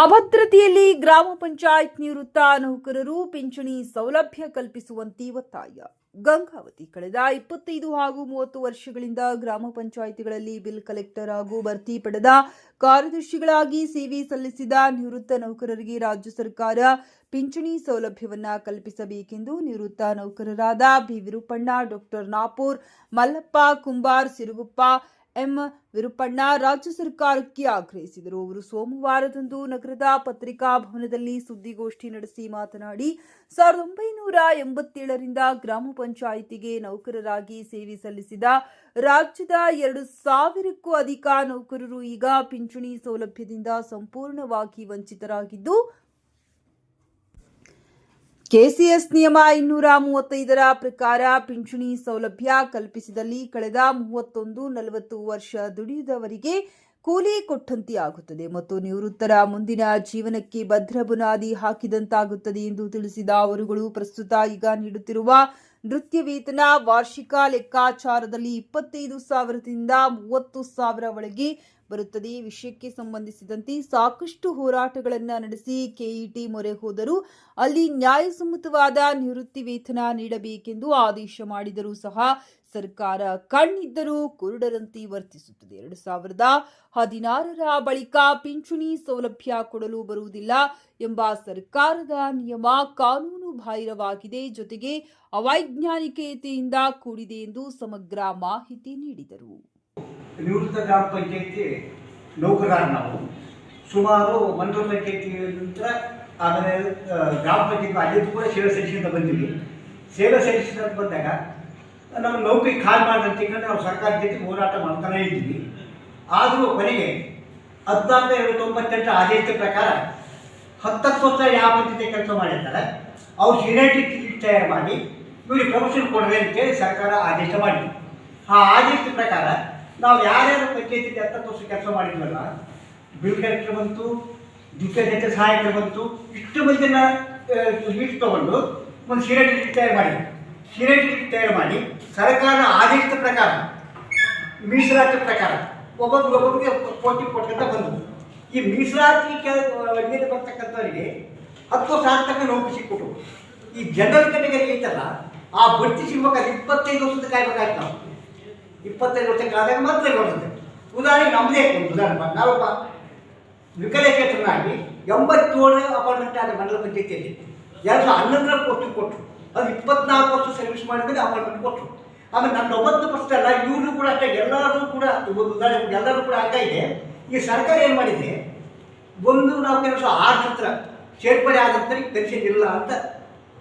ಅಭದ್ರತೆಯಲ್ಲಿ ಗ್ರಾಮ ಪಂಚಾಯತ್ ನಿವೃತ್ತ ನೌಕರರು ಪಿಂಚಣಿ ಸೌಲಭ್ಯ ಕಲ್ಪಿಸುವಂತೆ ಒತ್ತಾಯ. ಗಂಗಾವತಿ ಕಳೆದ ಇಪ್ಪತ್ತೈದು ಹಾಗೂ ಮೂವತ್ತು ವರ್ಷಗಳಿಂದ ಗ್ರಾಮ ಪಂಚಾಯಿತಿಗಳಲ್ಲಿ ಬಿಲ್ ಕಲೆಕ್ಟರ್ ಹಾಗೂ ಭರ್ತಿ ಪಡೆದ ಕಾರ್ಯದರ್ಶಿಗಳಾಗಿ ಸೇವೆ ಸಲ್ಲಿಸಿದ ನಿವೃತ್ತ ನೌಕರರಿಗೆ ರಾಜ್ಯ ಸರ್ಕಾರ ಪಿಂಚಣಿ ಸೌಲಭ್ಯವನ್ನ ಕಲ್ಪಿಸಬೇಕೆಂದು ನಿವೃತ್ತ ನೌಕರರಾದ B Virupanna, doctor Napur, Mallappa, Kumbar, Siruguppa M. Virupanna ರಾಜ್ಯ ಸರ್ಕಾರಕ್ಕೆ ಆಗ್ರಹಿಸಿದರು. ಅವರು ಸೋಮವಾರದಂದು ನಗರದ ಪತ್ರಿಕಾ ಭವನದಲ್ಲಿ ಸುದ್ದಿಗೋಷ್ಠಿ ನಡೆಸಿ ಮಾತನಾಡಿ, ಸಾವಿರದ ಒಂಬೈನೂರ ಎಂಬತ್ತೇಳರಿಂದ ಗ್ರಾಮ ಪಂಚಾಯಿತಿಗೆ ನೌಕರರಾಗಿ ಸೇವೆ ಸಲ್ಲಿಸಿದ ರಾಜ್ಯದ ಎರಡು ಸಾವಿರಕ್ಕೂ ಅಧಿಕ ನೌಕರರು ಈಗ ಪಿಂಚಣಿ ಸೌಲಭ್ಯದಿಂದ ಸಂಪೂರ್ಣವಾಗಿ ವಂಚಿತರಾಗಿದ್ದು ಕೆಸಿಎಸ್ ನಿಯಮ ಇನ್ನೂರ ಮೂವತ್ತೈದರ ಪ್ರಕಾರ ಪಿಂಚಣಿ ಸೌಲಭ್ಯ ಕಲ್ಪಿಸಿದಲ್ಲಿ ಕಳೆದ ಮೂವತ್ತೊಂದು ನಲವತ್ತು ವರ್ಷ ದುಡಿದವರಿಗೆ ಕೂಲಿ ಕೊಟ್ಟಂತೆ ಆಗುತ್ತದೆ ಮತ್ತು ನಿವೃತ್ತರ ಮುಂದಿನ ಜೀವನಕ್ಕೆ ಭದ್ರ ಬುನಾದಿ ಹಾಕಿದಂತಾಗುತ್ತದೆ ಎಂದು ತಿಳಿಸಿದ ಅವರುಗಳು, ಪ್ರಸ್ತುತ ಈಗ ನೀಡುತ್ತಿರುವ ನೃತ್ಯ ವೇತನ ವಾರ್ಷಿಕ ಲೆಕ್ಕಾಚಾರದಲ್ಲಿ ಇಪ್ಪತ್ತೈದು ಸಾವಿರದಿಂದ ಮೂವತ್ತು ಸಾವಿರ ಒಳಗೆ ಬರುತ್ತದೆ. ಈ ವಿಷಯಕ್ಕೆ ಸಂಬಂಧಿಸಿದಂತೆ ಸಾಕಷ್ಟು ಹೋರಾಟಗಳನ್ನು ನಡೆಸಿ ಕೆಇಟಿ ಮೊರೆ ಹೋದರೂ ಅಲ್ಲಿ ನ್ಯಾಯಸಮ್ಮತವಾದ ನಿವೃತ್ತಿ ವೇತನ ನೀಡಬೇಕೆಂದು ಆದೇಶ ಮಾಡಿದರೂ ಸಹ ಸರ್ಕಾರ ಕಣ್ಣಿದ್ದರೂ ಕುರುಡರಂತೆ ವರ್ತಿಸುತ್ತದೆ. ಎರಡು ಸಾವಿರದ ಹದಿನಾರರ ಬಳಿಕ ಪಿಂಚಣಿ ಸೌಲಭ್ಯ ಕೊಡಲು ಬರುವುದಿಲ್ಲ ಎಂಬ ಸರ್ಕಾರದ ನಿಯಮ ಕಾನೂನು ಬಾಹಿರವಾಗಿದೆ. ಜೊತೆಗೆ ಅವೈಜ್ಞಾನಿಕತೆಯಿಂದ ಕೂಡಿದೆ ಎಂದು ಸಮಗ್ರ ಮಾಹಿತಿ ನೀಡಿದರು. ನಿವೃತ್ತ ಗ್ರಾಮ ಪಂಚಾಯತಿ ನೌಕರರ ನಾವು. ಸುಮಾರು ಮಂಡಲ ಪಂಚಾಯತಿ ನಂತರ ಆಮೇಲೆ ಗ್ರಾಮ ಪಂಚಾಯತಿ ಅಲ್ಲಿ ಕೂಡ ಸೇವೆ ಸಲ್ಲಿಸಿಂದ ಸೇವಾ ಸೇವೆ ಸಲ್ಲಿಸಿದ ಬಂದಾಗ ನಮ್ಮ ನೌಕರಿ ಖಾಲಿ ಮಾಡಿದಂತ ನಾವು ಸರ್ಕಾರ ಜೊತೆ ಹೋರಾಟ ಮಾಡ್ತಾನೆ ಇದ್ದೀವಿ ಆದರೂ ಕೊನೆಗೆ ಹದಿನಾಲ್ಕು ಎರಡು ತೊಂಬತ್ತೆಂಟು ಆದೇಶದ ಪ್ರಕಾರ ಹತ್ತತ್ತು ವರ್ಷ ಯಾವ ಪಂಚಾಯತಿ ಕೆಲಸ ಮಾಡಿರ್ತಾರೆ, ಅವ್ರು ಟಿಕೆಟ್ ತಯಾರು ಮಾಡಿ, ಇವ್ರಿಗೆ ಪ್ರಮೋಷನ್ ಕೊಡ್ರಿ ಅಂತೇಳಿ ಸರ್ಕಾರ ಆದೇಶ ಮಾಡಿದ್ರು ಆ ಆದೇಶದ ಪ್ರಕಾರ ನಾವು ಯಾರ್ಯಾರು ಪಂಚಾಯತಿ ಅಂತ ವರ್ಷ ಕೆಲಸ ಮಾಡಿದ್ವಲ್ಲ, ಬಿಲ್ ಕಲೆಕ್ಟರ್ ಬಂತು ದ್ವಿತೀಯ ಸಹಾಯಕರು ಬಂತು, ಇಷ್ಟು ಮಂದಿನ ಲೀಸ್ಟ್ ತಗೊಂಡು ಒಂದು ಸೀನಿಯರ್ ಲೀಟ್ ತಯಾರು ಮಾಡಿ. ಸೀನಿಯರ್ ಲೀಟ್ ತಯಾರು ಮಾಡಿ ಸರ್ಕಾರದ ಆದೇಶದ ಪ್ರಕಾರ, ಮೀಸಲಾತಿ ಪ್ರಕಾರ ಒಬ್ಬೊಬ್ಬರಿಗೆ ಕೋಟಿ ಕೊಟ್ಟಂತ ಬಂದವು ಈ ಮೀಸಲಾತಿ ಮೇಲೆ ಬರ್ತಕ್ಕಂಥವರಿಗೆ ಹತ್ತು ಸಾವಿರ ತನಕ ನೌಕರಿ ಸಿಕ್ಬಿಟ್ಟು ಈ ಜನರಲ್ ಕಡೆಗೆ ಐತಲ್ಲ, ಆ ಬಡ್ತಿ ಸಿಗ್ಬೇಕಾದ್ರೆ ಇಪ್ಪತ್ತೈದು ವರ್ಷದ ಕಾಯ್ಬೇಕಾಯ್ತು ನಾವು. ಇಪ್ಪತ್ತೈದು ವರ್ಷಕ್ಕೆ ಆದಾಗ ಮಾತ್ರ ಬರ್ತದೆ ಉದಾಹರಣೆಗೆ ನಮ್ಮದೇ ಉದಾಹರಣೆ ನಾವೊಬ್ಬ ವಿಕಲಚೇತನಾಗಿ ಎಂಬತ್ತೇಳು ಅಪಾರ್ಟ್ಮೆಂಟ್ ಆದ ಮಂಡಲ ಪಂಚಾಯತಿಯಲ್ಲಿ ಎರಡು ಸಾವಿರದ ಹನ್ನೊಂದರ ಪೋಸ್ಟಿಂಗ್ ಕೊಟ್ಟರು ಅದು ಇಪ್ಪತ್ನಾಲ್ಕು ವರ್ಷ ಸರ್ವಿಸ್ ಮಾಡಿದ್ಮೇಲೆ ಅಪಾರ್ಟ್ಮೆಂಟ್ ಕೊಟ್ಟರು ಆಮೇಲೆ ನನ್ನ ಒಂಬತ್ತು ಪರ್ಸೆಂಟ್ ಅಲ್ಲ ಇವರು ಕೂಡ ಅಷ್ಟೇ ಎಲ್ಲರೂ ಕೂಡ ಒಂದು ಉದಾಹರಣೆ ಎಲ್ಲರೂ ಕೂಡ ಆಗ್ತಾ ಇದೆ. ಈ ಸರ್ಕಾರ ಏನು ಮಾಡಿದೆ? ಒಂದು ನಾವು ಕೆಲಸ ಆರು ಹತ್ರ ಸೇರ್ಪಡೆ ಆದ ನಂತರ ಪೆನ್ಷನ್ ಇಲ್ಲ ಅಂತ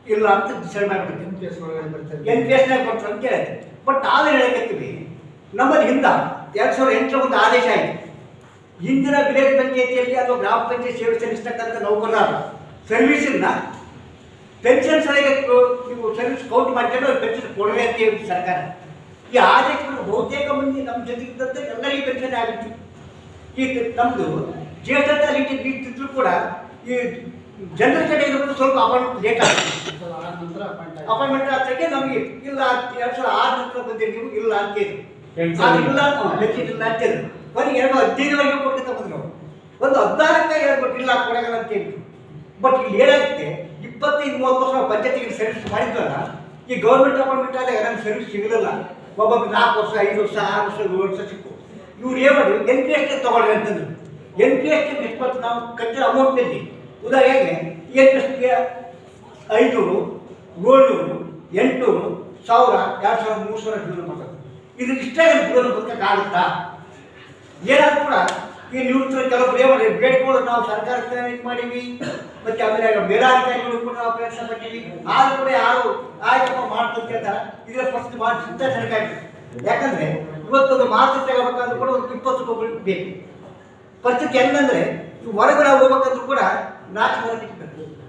ಇಲ್ಲ ಅಂತ ಡಿಸೈಡ್ ಮಾಡಿಬಿಡ್ತೀವಿ ಎನ್ ಪಿ ಎಸ್ನಾಗ ಬರ್ತಾರೆ ಅಂತ ಹೇಳಿದೆ ಬಟ್ ನಾವೇನು ಹೇಳಕತ್ತೀವಿ ನಮ್ಮಲ್ಲಿ ಹಿಂದ ಎರಡು ಸಾವಿರದ ಎಂಟರ ಒಂದು ಆದೇಶ ಆಯಿತು. ಇಂದಿನ ವಿಲೇಜ್ ಪಂಚಾಯತಿಯಲ್ಲಿ ಅಥವಾ ಗ್ರಾಮ ಪಂಚಾಯತ್ ಸೇವೆ ಸಲ್ಲಿಸ್ತಕ್ಕಂಥ ನೌಕರರ ಸರ್ವಿಸನ್ನ ಪೆನ್ಷನ್ ಸರಿಯಾಗಿ ನೀವು ಸರ್ವಿಸ್ ಕೌಂಟ್ ಮಾಡ್ಕೊಂಡು ಪೆನ್ಷನ್ ಕೊಡವೆ ಅಂತ ಹೇಳಿ ಸರ್ಕಾರ. ಈ ಆದೇಶಗಳು ಬಹುತೇಕ ಮಂದಿ ನಮ್ಮ ಜೊತೆಗಿದ್ದಂತೆ ಎಲ್ಲರಿಗೂ ಪೆನ್ಷನ್ ಆಗಿತ್ತು. ಈ ನಮ್ಮದು ಜ್ಯೇಷ್ಠತೆ ಅಲ್ಲಿ ನೀಡ್ತಿದ್ರು ಕೂಡ ಈ ಜನರ ಕಡೆ ಇರೋದು ಸ್ವಲ್ಪ ಅಪಾಯಿಂಟ್ಮೆಂಟ್ ಲೇಟ್ ಆಗುತ್ತೆ ಅಪಾಯಿಂಟ್ಮೆಂಟ್ ಆಗ್ತಕ್ಕೆ ನಮಗೆ ಇಲ್ಲ ಎರಡು ಸಾವಿರದ ಆರು ನಂತರ ಬಂದಿದ್ದೀವಿ ಇಲ್ಲ ಅಂತಿದ್ರು ಅಂತಿದ್ರು ಕೊನೆಗೆ ಎರಡು ಹದಿನೈದವರೆಗೆ ಕೊಡ್ಕೊತ ಬಂದ್ರು. ಒಂದು ಹದಿನಾರಕ್ಕೆ ಹೇಳ್ಬಿಟ್ಟು ಇಲ್ಲ ಕೊಡಗಲ್ಲ ಅಂತ ಹೇಳಿದ್ರು ಬಟ್ ಇಲ್ಲಿ ಏನಾಗುತ್ತೆ? ಇಪ್ಪತ್ತೈದು ಮೂವತ್ತು ವರ್ಷ ಪಂಚಾಯತಿಗೆ ಸರ್ವಿಸ್ ಮಾಡಿದ್ವಲ್ಲ ಈ ಗೌರ್ಮೆಂಟ್ ಅಪಾಯಿಂಟ್ಮೆಂಟ್ ಆದಾಗ ನಮ್ಗೆ ಸರ್ವಿಸ್ ಸಿಗಲಿಲ್ಲ. ಒಬ್ಬೊಬ್ಬರು ನಾಲ್ಕು ವರ್ಷ ಐದು ವರ್ಷ ಆರು ವರ್ಷ ಏಳು ವರ್ಷ ಸಿಕ್ಕು. ಇವ್ರು ಏನು ಮಾಡಿದ್ರು? ಎನ್ ಪಿ ಎಸ್ಗೆ ತಗೊಳ್ಳಿ ಅಂತಂದ್ರು. ಎನ್ ಪಿ ಎಸ್ಗೆ ಎಷ್ಟು ನಾವು ಕಟ್ಟಿರೋ ಅಮೌಂಟ್ನಲ್ಲಿ ಉದಾಹರಣೆಗೆ ಎನ್ ಪಿ ಎಸ್ಗೆ ಐನೂರು ಏಳ್ನೂರು ಎಂಟುನೂರು ಸಾವಿರ ಎರಡು ಸಾವಿರ ಮೂರು ಸಾವಿರ ಜೀವನ ಮಾಡ್ತಾರೆ ಇದು ಇಷ್ಟ ಜೀವನ ಬದುಕಾಗುತ್ತಾ ಏನಾದ್ರು ಕೂಡ ಈ ನಿವೃತ್ತರ ಕೆಲವೊಬ್ರು ಏನು ಬೇಡಿಕೊಂಡು ನಾವು ಸರ್ಕಾರಕ್ಕೆ ಇದು ಮಾಡೀವಿ ಮತ್ತೆ ಆಮೇಲೆ ಮೇಲಾಧಿಕಾರಿಗಳು ಕೂಡ ನಾವು ಪ್ರಯತ್ನ ಪಟ್ಟಿವಿ ಆದ್ರೂ ಕೂಡ ಯಾರು ಆಯ್ತಪ್ಪ ಮಾಡ್ತಂತ ಹೇಳ್ತಾರೆ ಇದರ ಫಸ್ಟ್ ಮಾಡಿ ಸಿದ್ಧ ಸರ್ಕಾರ ಯಾಕಂದ್ರೆ ಇವತ್ತೊಂದು ಮಾತು ತಗೋಬೇಕಾದ್ರೂ ಕೂಡ ಒಂದು ಇಪ್ಪತ್ತು ರೂಪಾಯಿ ಬೇಕು ಪರಿಸ್ಥಿತಿ ಹೆಂಗಂದ್ರೆ ಹೊರಗಡೆ ಹೋಗ್ಬೇಕಂದ್ರೂ ಕೂಡ ನಾಲ್ಕು ಟಿಕೆಟ್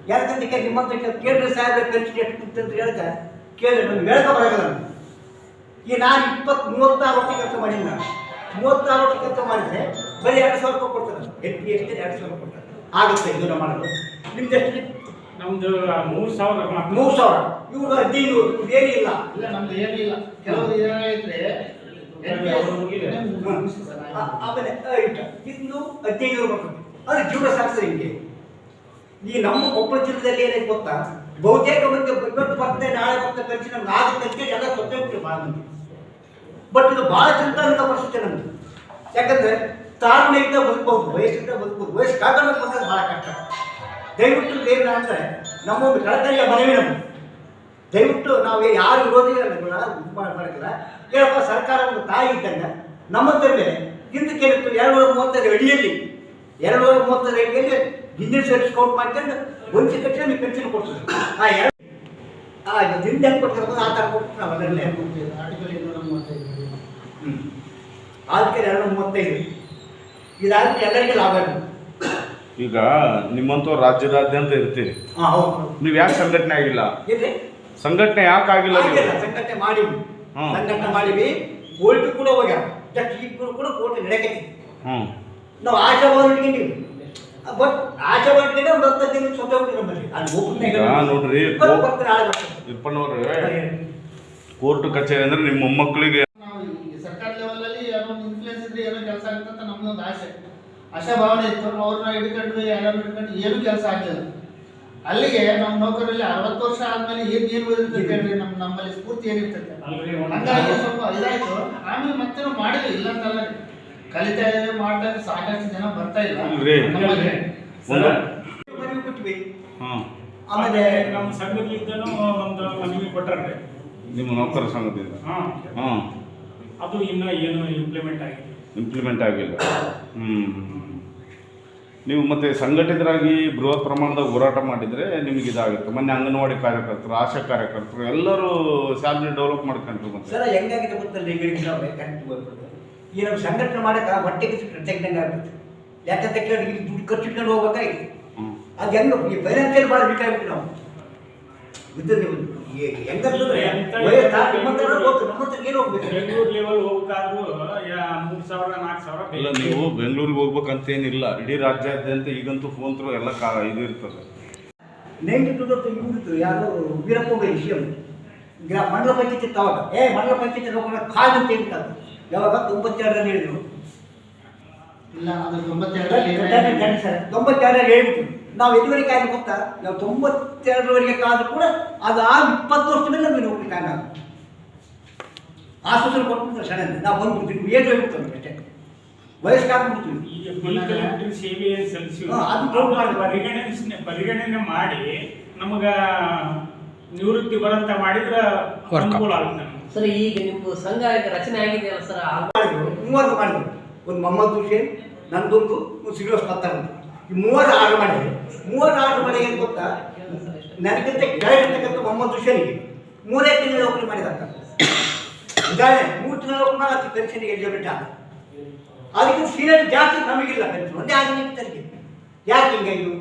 ಯಾಕಂದ್ರೆ ನಿಮ್ಮಂತ ಕೇಂದ್ರ ಸಾಹೇಬ್ರೆ ಪೆನ್ಷನ್ ಎಷ್ಟು ಅಂತ ಹೇಳ್ತಾರೆ ಕೇಳಿದ್ರೆ ನಮ್ಗೆ ಹೇಳ್ಕೊ. ಈ ನಾನು ಇಪ್ಪತ್ತು ಮೂವತ್ತಾರು ವರ್ಷ ಕೆಲಸ ಮಾಡಿಲ್ಲ ನಾನು. ಮೂವತ್ತಾರು ವರ್ಷ ಕೆಲಸ ಮಾಡಿದ್ರೆ ಬರೀ ಎರಡು ಸಾವಿರ ರೂಪಾಯಿ ಕೊಡ್ತಾರೆ ಎನ್ ಎಷ್ಟು ಎಸ್ ಎರಡು ಸಾವಿರ ಕೊಡ್ತಾರೆ. ಆಗುತ್ತೆ ಇದು ನಮ್ಮ ಮಾಡೋದು ನಿಮ್ದು ಎಷ್ಟು? ನಮ್ದು ಮೂರು ಸಾವಿರ. ಮೂರು ಸಾವಿರ. ಇವರು ಹದಿನೈದು ಏನೂ ಇಲ್ಲ. ಇಲ್ಲ ನಮ್ದು ಏನೂ ಇಲ್ಲ. ಕೆಲವರು ಏನಾಗೈತ್ರೆ ಆಮೇಲೆ ಇನ್ನು ಹದಿನೈದು ಬರ್ತದೆ ಅದು ಜೀವನ ಸಾಗಿಸೋದು ಹಿಂಗೆ? ಈ ನಮ್ಮ ಕೊಪ್ಪಳ ಜಿಲ್ಲೆಯಲ್ಲಿ ಏನೈತೆ ಗೊತ್ತಾ? ಬಹುತೇಕ ಮಂದಿ ಇವತ್ತು ಬರ್ತದೆ ನಾಳೆ ಬರ್ತದೆ ಪೆನ್ಷನ್ ನಮ್ಗೆ ಆಗುತ್ತೆ ಅಂತ ಎಲ್ಲ ಬಿಟ್ಟು ಭಾಳ ಮಂದಿ ಬಟ್ ಇದು ಭಾಳ ಚಿಂತಾಂತ ಪರಿಸ್ಥಿತಿ ನಮ್ದು. ಯಾಕಂದ್ರೆ ತಾಳ್ಮೆಯಿಂದ ಬದುಕಬಹುದು ವಯಸ್ಸಿಂದ ಬದುಕಬಹುದು ವಯಸ್ಸು ಕಾಗಲ್ಲ ಬಂದ್ರೆ ಬಹಳ ಕಷ್ಟ. ದಯವಿಟ್ಟು ಏನು ಅಂದರೆ ನಮ್ಮೊಂದು ಕಳಕಳಿಯ ಮನವಿ ನಮ್ಮ ದಯವಿಟ್ಟು ನಾವು ಯಾರು ಇರೋದಿಲ್ಲ ಮಾಡಕ್ಕಿಲ್ಲ ಏನಪ್ಪ ಸರ್ಕಾರ ಒಂದು ತಾಯಿ ಇದ್ದಂಗೆ ನಮ್ಮಂತರ ಮೇಲೆ ಹಿಂದಕ್ಕೇನಿತ್ತು ಎರಡು ನೂರ ಮೂವತ್ತೈದು ಅಡಿಯಲ್ಲಿ ಎರಡು ನೂರ ಮೂವತ್ತೈದು ಅಡಿಯಲ್ಲಿ ಹಿಂದಿನ ಸರ್ವಿಸ್ ಕೌಂಟ್ ಮಾಡ್ಕೊಂಡು ಒಂದು ತಕ್ಷಣ ನೀವು ಪೆನ್ಷನ್ ಕೊಡ್ತೀವಿ ಆ ಎರಡು ಹಿಂದೆ ಹೆಂಗೆ ಕೊಡ್ತಾರೆ ಆ ಥರ ಕೊಟ್ಟು ನಾವೆಲ್ಲ ಆರ್ಟಿಕಲ್ ಇನ್ನೂರ ಮೂವತ್ತೈದು ಎರಡು ಮೂವತ್ತೈದು. ಎಲ್ಲರಿಗೆ ಲಾಭ ಈಗ ನಿಮ್ಮಂತೂ ರಾಜ್ಯದಾದ್ಯಂತ ಇರ್ತೀರಿ. ಹಾಂ ಹೌದು. ನೀವು ಯಾಕೆ ಸಂಘಟನೆ ಆಗಿಲ್ಲ? ಸಂಘಟನೆ ಯಾಕೆ ಆಗಿಲ್ಲ ಆಗಿಲ್ಲ, ನೀವು ಸಂಘಟನೆ ಮಾಡಿವಿ. ಹ್ಮ್. ಸಂಘಟನೆ ಮಾಡಿವಿ. ಕೋರ್ಟ್ ಕೂಡ ಹೋಗ್ಯಾರ. ಜಸ್ಟ್ ಈಗ ಕೂಡ ಕೋರ್ಟ್ ನಡೆಯಕೈತಿ ಹ್ಞೂ ನಾವು ಆಶಾವಾದ ಇಟ್ಕೊಂಡಿವಿ ಬಟ್ ಆಶಾವಾದ ಇಟ್ಕೊಂಡೆ ಒಂದು ಹತ್ತು ದಿನ ಸ್ವತಃ ಹೋಗಿ ನಮ್ಮಲ್ಲಿ. ಅಲ್ಲಿ open ಆಗಿ ಈಗ ನೋಡ್ರಿ, ಕೋ- ನಾಳೆ ಕೋರ್ಟ್ ಕಚೇರಿ ಅಂದ್ರೆ ನಿಮ್ಮ ಮೊಮ್ಮಕ್ಕಳಿಗೆ ನಾವು ಈ ಸರ್ಕಾರ ಲೆವೆಲಲ್ಲಿ ಏನೋ ಒಂದು ಇನ್ಫ್ಲೂಯೆನ್ಸ್ ಇದ್ರೆ ಏನೋ ಕೆಲಸ ಆಗುತ್ತೆ ಅಂತ ನಮ್ದೊಂದು ಆಸೆ. ಆಶಾ ಭಾವನೆ ಇತ್ತು. ಅವ್ರನ್ನ ಹಿಡ್ಕೊಂಡು ಯಾರು ಹಿಡ್ಕೊಂಡು ಏನು ಕೆಲಸ ಆಗಿಲ್ಲ ಅಲ್ಲಿಗೆ ನಮ್ಮ ನೌಕರಲ್ಲಿ ಅರವತ್ತು ವರ್ಷ ಆದ್ಮೇಲೆ ಏನ್ ಏನು ಓದಿರ್ತದೆ ಹೇಳ್ರಿ ನಮ್ಮ ನಮ್ಮಲ್ಲಿ ಸ್ಫೂರ್ತಿ ಏನಿರ್ತದೆ. ಹಂಗಾಗಿ ಸ್ವಲ್ಪ ಇದಾಯ್ತು. ಆಮೇಲೆ ಮತ್ತೆ ನಾವು ಮಾಡಿದ್ವಿ ಇಲ್ಲ ಅಂತಲ್ಲ ಕಲಿತಾ ಇದ್ದೇವೆ ಮಾಡ್ತಾ ಇದ್ದೇವೆ ಸಾಕಷ್ಟು ಜನ ಬರ್ತಾ ಇಲ್ಲ. ನಮ್ಮಲ್ಲಿ ಬಿಟ್ವಿ. ಆಮೇಲೆ ನಮ್ಮ ಸಂಘದಿಂದ ಒಂದು ಮನವಿ ಕೊಟ್ಟರೆ ನಿಮ್ಮ ನೌಕರ ಸಂಘದಿಂದ? ಅದು ಇನ್ನೂ ಏನು ಇಂಪ್ಲಿಮೆಂಟ್ ಆಗಿದೆ ಇಂಪ್ಲಿಮೆಂಟ್ ಆಗಿಲ್ಲ. ಹ್ಞೂ ನೀವು ಮತ್ತೆ ಸಂಘಟಿತರಾಗಿ ಬೃಹತ್ ಪ್ರಮಾಣದ ಹೋರಾಟ ಮಾಡಿದರೆ ನಿಮಗೆ ಇದಾಗುತ್ತೆ. ಮೊನ್ನೆ ಅಂಗನವಾಡಿ ಕಾರ್ಯಕರ್ತರು ಆಶಾ ಕಾರ್ಯಕರ್ತರು ಎಲ್ಲರೂ ಸ್ಯಾಲ್ರಿ ಡೆವಲಪ್ ಮಾಡ್ಕೊಂಡ್ರು ಮತ್ತೆ. ಸರ ಹೆಂಗಾಗಿದೆ ಗೊತ್ತಲ್ಲ ಈಗ ಈ ನಮ್ಮ ಸಂಘಟನೆ ಮಾಡಕ್ಕೆ ಹೊಟ್ಟೆಗೆ ತೆಗ್ದಂಗೆ ಆಗುತ್ತೆ ಯಾಕಂತ ಕೇಳಿ ಇಲ್ಲಿ ದುಡ್ಡು ಖರ್ಚಿಟ್ಕೊಂಡು ಹೋಗ್ಬೇಕಾಗಿ ಅದು ಹೆಂಗೆ ಫೈನಾನ್ಷಿಯಲ್ ಭಾಳ ಬೇಕಾಗ್ಬಿಟ್ಟು ನಾವು. ಇದು ನೀವು ಬೆಂಗಳೂರು ಲೆವೆಲ್ ಹೋಗ್ಬೇಕಾದ್ರೂ ಮೂರು ಸಾವಿರ ನಾಲ್ಕು ಸಾವಿರ ಇಲ್ಲ ನೀವು ಬೆಂಗಳೂರಿಗೆ ಹೋಗ್ಬೇಕಂತೇನಿಲ್ಲ. ಇಡೀ ರಾಜ್ಯಾದ್ಯಂತ ಈಗಂತೂ ಫೋನ್ ತ್ರೂ ಎಲ್ಲ ಕಾ ಇದು ಇರ್ತದೆ. ನೈಂಟಿ ಟು ಇವ್ರಿತ್ತು ಯಾರು ವೀರಪ್ಪ ವಿಷಯ ಗ್ರಾ ಮಂಡಲ ಪಂಚಾಯತ್ ಇತ್ತು ಅವಾಗ. ಏ ಮಂಡಲ ಪಂಚಾಯತ್ ನೋಡ್ಕೊಂಡು ಖಾಲಿ ಅಂತ ಹೇಳ್ತಾರೆ ಯಾವಾಗ? ತೊಂಬತ್ತೆರಡರಲ್ಲಿ ಹೇಳಿದ್ರು. ಇಲ್ಲ ಅದು ತೊಂಬತ್ತೆರಡರಲ್ಲಿ? ಸರ್ ತೊಂಬತ್ತೆರಡರಲ್ಲಿ ಹೇಳ್ಬಿಟ್ಟು ನಾವು ಎಲ್ಲಿವರೆಗೆ ಕಾಯ್ದು ಹೋಗ್ತಾ ನಾವು ತೊಂಬತ್ತೆರಡರವರೆಗೆ ಕಾದ್ರೂ ಕೂಡ ಅದು ಆ ಇಪ್ಪತ್ತು ವರ್ಷದ ಮೇಲೆ ನಮಗೆ ನೌಕರಿ ಕಾರಣ ಆಶ್ವಾಸನೆ ಕೊಟ್ಟು ಸಡನ್ ನಾವು ಬಂದ್ಬಿಡ್ತೀವಿ. ಏನು ಹೇಳ್ಬಿಡ್ತಾರೆ ಅಷ್ಟೇ ಸೇವೆ ಸಲ್ಲಿಸಿ. ಪರಿಗಣನೆ ಪರಿಗಣನೆ ಮಾಡಿ ನಮಗ ನಿವೃತ್ತಿ ಬರಂತ ಮಾಡಿದ್ರ ಅನುಕೂಲ ಆಗುತ್ತೆ ನಮ್ಗೆ. ಸರ್ ಈಗ ನಿಮ್ದು ಸಂಘ ಈಗ ರಚನೆ ಆಗಿದೆಯಲ್ಲ ಸರ್ ಆ ಮಾಡಿದ್ರು. ಮೂವರು ಮಾಡಿದ್ರು. ಒಂದು ಮೊಹಮ್ಮದ್ ಹುಸೇನ್ ನಂದೊಂದು ಒಂದು ಶ್ರೀನಿವಾಸ್ ಪತ್ತಾರ ಮೂವರು ಆರ್ಡರ್ ಮೂವರ ಮಾಡಿ ಏನು ಗೊತ್ತಾ? ನನಗಿಂತ ಕೆಳಗಿರ್ತಕ್ಕಂಥ ಮೊಹಮ್ಮದ್ ಹುಸೇನ್ಗೆ ಮೂರೇ ತಿಂಗಳ ನೌಕರಿ ಮಾಡಿದಂತ. ಉದಾಹರಣೆ ಮೂರು ತಿಂಗಳ ನೌಕರಿ ಮಾಡಿ ಪೆನ್ಷನ್ಗೆ ಎಲಿಜಿಬಿಲಿಟಿ ಆದ. ಅದಕ್ಕೆ ಸೀನಿಯರ್ ಜಾಸ್ತಿ ನಮಗಿಲ್ಲ ಪೆನ್ಷನ್ ಒಂದೇ ಆಗಿನ ತರಿಗೆ. ಯಾಕೆ ಹಿಂಗೆ ಇದು?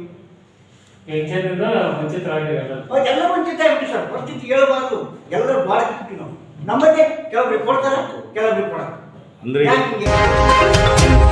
ಎಲ್ಲ ವಂಚಿತ ಆಗ್ಬಿಟ್ಟು ಸರ್ ಪರಿಸ್ಥಿತಿ ಹೇಳಬಾರ್ದು. ಎಲ್ಲರೂ ಭಾಳ ನಾವು. ನಮ್ಮದೇ ಕೆಲವೊಬ್ರಿಗೆ ಕೊಡ್ತಾರೆ ಕೆಲವೊಬ್ರಿಗೆ ಕೊಡೋದು ಅಂದ್ರೆ ಯಾಕೆ ಹಿಂಗೆ?